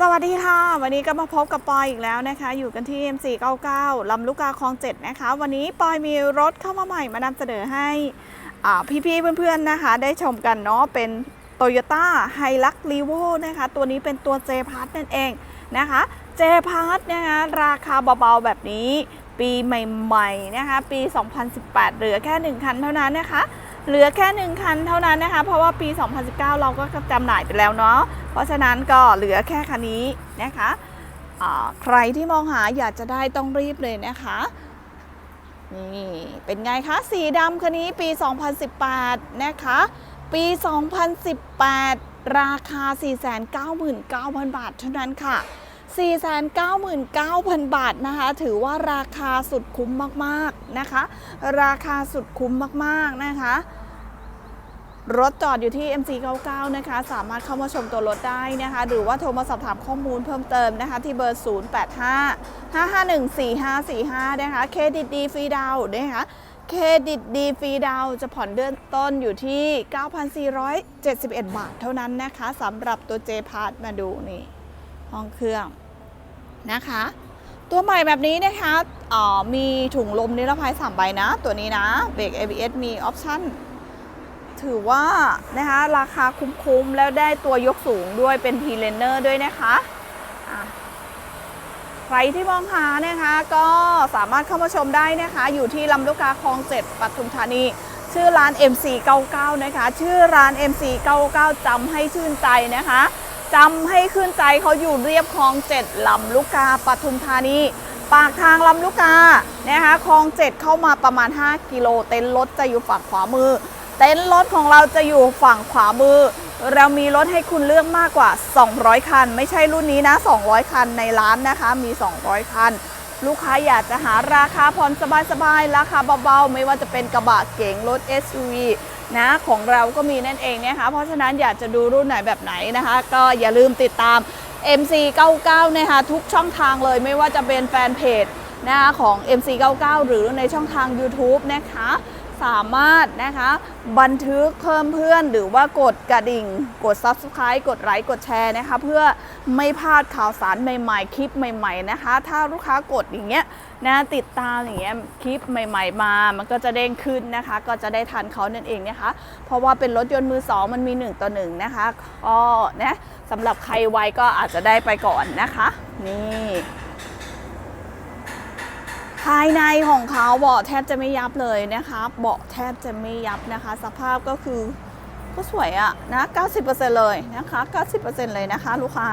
สวัสดีค่ะ วันนี้ก็มาพบกับปอยอีกแล้วนะคะ อยู่กันที่ M499 ลำลูกกาคลอง7นะคะ วันนี้ปอยมีรถเข้ามาใหม่มานำเสนอให้อ่าพี่ๆเพื่อนๆนะคะ ได้ชมกันเนาะเป็น Toyota h i l u x r e v o นะคะ ตัวนี้เป็นตัว J p a s นั่นเองนะคะ J p a s นะคะราคาเบาๆแบบนี้ ปีใหม่ๆนะคะ ปี 2018 เหลือแค่ 1 คันเท่านั้นนะคะ เหลือแค่ 1 คันเท่านั้นนะคะ เพราะว่าปี 2019 เราก็จำหน่ายไปแล้วเนาะ เพราะฉะนั้นก็เหลือแค่คันนี้นะคะใครที่มองหาอยากจะได้ต้องรีบเลยนะคะ นี่เป็นไงคะ สีดำคันนี้ปี 2018 นะคะ ปี 2018 ราคา 499,000 บาทเท่านั้นค่ะ 499,000 บาทนะคะ ถือว่าราคาสุดคุ้มมากๆนะคะ ราคาสุดคุ้มมากๆนะคะ รถจอดอยู่ที่ MC99 นะคะ สามารถเข้ามาชมตัวรถได้นะคะ หรือว่าโทรมาสอบถามข้อมูลเพิ่มเติมนะคะ ที่เบอร์ 0855514545 นะคะ เครดิตดีฟรีดาวน์นะคะเครดิตดีฟรีดาวจะผ่อนเดือนต้นอยู่ที่ 9,471 บาทเท่านั้นนะคะสำหรับตัว J p a s มาดูนี่ ห้องเครื่อง นะคะ ตัวใหม่แบบนี้นะคะออมีถุงลมนิรภัย3ใบนะ ตัวนี้นะเบรก ABS มีออปชั่นถือว่านะคะราคาคุ้มๆ แล้วได้ตัวยกสูงด้วยเป็น p ีเลนเนอร์ด้วยนะคะะใครที่มองหานะคะก็สามารถเข้ามาชมได้นะคะ อยู่ที่ลำลูกกาคลอง7ปทุมธานี ชื่อร้าน MC99 นะคะ ชื่อร้าน MC99 จำให้ชื่นใจนะคะ จำให้ขึ้นใจเขาอยู่เรียบคลอง7ลำลูกกาปทุมธานี ปากทางลำลูกกานะคะคลอง7เข้ามาประมาณ 5 กิโล เต็นท์รถจะอยู่ฝั่งขวามือ เต็นท์รถของเราจะอยู่ฝั่งขวามือ เรามีรถให้คุณเลือกมากกว่า 200 คัน ไม่ใช่รุ่นนี้นะ 200 คันในร้านนะคะมี 200 คัน ลูกค้าอยากจะหาราคาผ่อนสบายๆราคาเบาๆไม่ว่าจะเป็นกระบะเก๋งรถ SUV นะของเราก็มีนั่นเองนะคะเพราะฉะนั้นอยากจะดูรุ่นไหนแบบไหนนะคะ ก็อย่าลืมติดตาม MC99 นะคะทุกช่องทางเลยไม่ว่าจะเป็นแฟนเพจนะคะของ MC99 หรือในช่องทาง YouTube นะคะ สามารถนะคะบันทึกเพิ่มเพื่อน หรือว่ากดกระดิ่ง กด Subscribe กดไลค์กดแชร์นะคะ เพื่อไม่พลาดข่าวสารใหม่ๆ คลิปใหม่ ๆนะคะ ถ้าลูกค้ากดอย่างเงี้ยนะติดตามอย่างเงี้ยคลิปใหม่ ๆ มา มันก็จะเด้งขึ้นนะคะ ก็จะได้ทันเขานั่นเองนะคะ เพราะว่าเป็นรถยนต์มือสองมันมี 1 ต่อ 1 นะคะก็นะสำหรับใครไวก็อาจจะได้ไปก่อนนะคะ นี่ ภายในของเขาเบาะแทบจะไม่ยับเลยนะคะเบาะแทบจะไม่ยับนะคะ สภาพก็คือก็สวยอะนะ 90%เลยนะคะ 90%เลยนะคะ ลูกค้า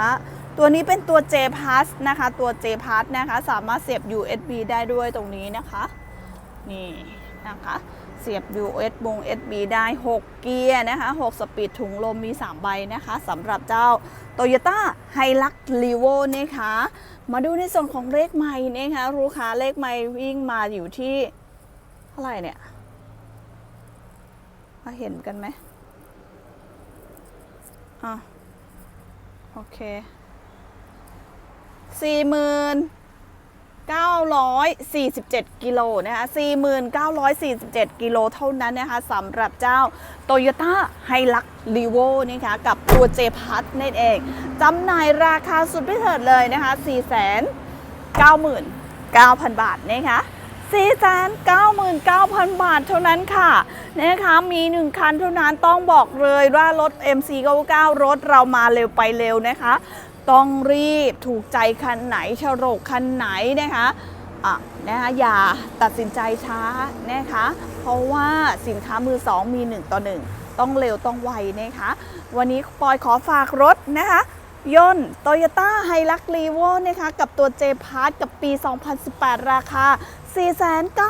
ตัวนี้เป็นตัว J Pass นะคะ ตัว J Pass นะคะ สามารถเสียบ USB ได้ด้วยตรงนี้นะคะ นี่นะคะ เสียบ US บง SB ได้ 6 เกียร์นะคะ 6 สปีดถุงลมมี 3 ใบนะคะสำหรับเจ้า Toyota h i l u x r e v o นะคะ มาดูในส่วนของเลขไม่นะคะลูกค้าเลขไม่วิ่งมาอยู่ที่เท่าไหร่เนี่ยมาเห็นกันไหมอะโอเคสี่หมื่น 947 กิโลนะคะ4,947 กิโลเท่านั้นนะคะสำหรับเจ้า Toyota h i l u x r e v o นะคะกับตัว J p a s นั่นเองจำหน่ายราคาสุดพิเศษเลยนะคะ499,000 บาทนะคะ499,000 บาทเท่านั้นค่ะนะคะมี 1 คันเท่านั้นต้องบอกเลยว่ารถ MC99 รถเรามาเร็วไปเร็วนะคะ ต้องรีบถูกใจคันไหนฉลกคันไหนนะคะอะนะคะอย่าตัดสินใจช้านะคะเพราะว่าสินค้ามือสองมี 1 ต่อ 1 ต้องเร็วต้องไวนะคะวันนี้ปอยขอฝากรถนะคะยนต์ Toyota h i l u x r e v o นะคะกับตัว J p a s กับปี 2018 ราคา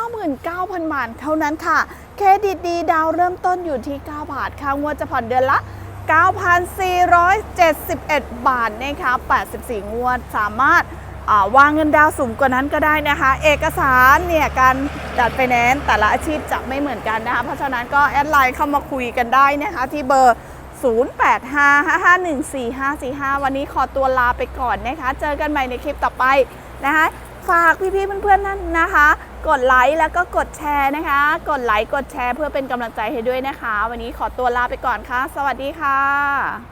499,000 บาทเท่านั้นค่ะ เครดิตดีดาวเริ่มต้นอยู่ที่ 9 บาท ค่ะงวดจะผ่อนเดือนละ 9,471 บาทนะคะ84 งวด สามารถวางเงินดาวน์สูงกว่านั้นก็ได้นะคะ เอกสารเนี่ยการจัดไฟแนนซ์แต่ละอาชีพจะไม่เหมือนกันนะคะ เพราะฉะนั้นก็แอดไลน์เข้ามาคุยกันได้นะคะที่เบอร์ 0855514545 วันนี้ขอตัวลาไปก่อนนะคะ เจอกันใหม่ในคลิปต่อไปนะคะ ฝากพี่ๆเพื่อนๆนั่นนะคะ กดไลค์แล้วก็กดแชร์นะคะ กดไลค์กดแชร์เพื่อเป็นกำลังใจให้ด้วยนะคะ วันนี้ขอตัวลาไปก่อนค่ะ สวัสดีค่ะ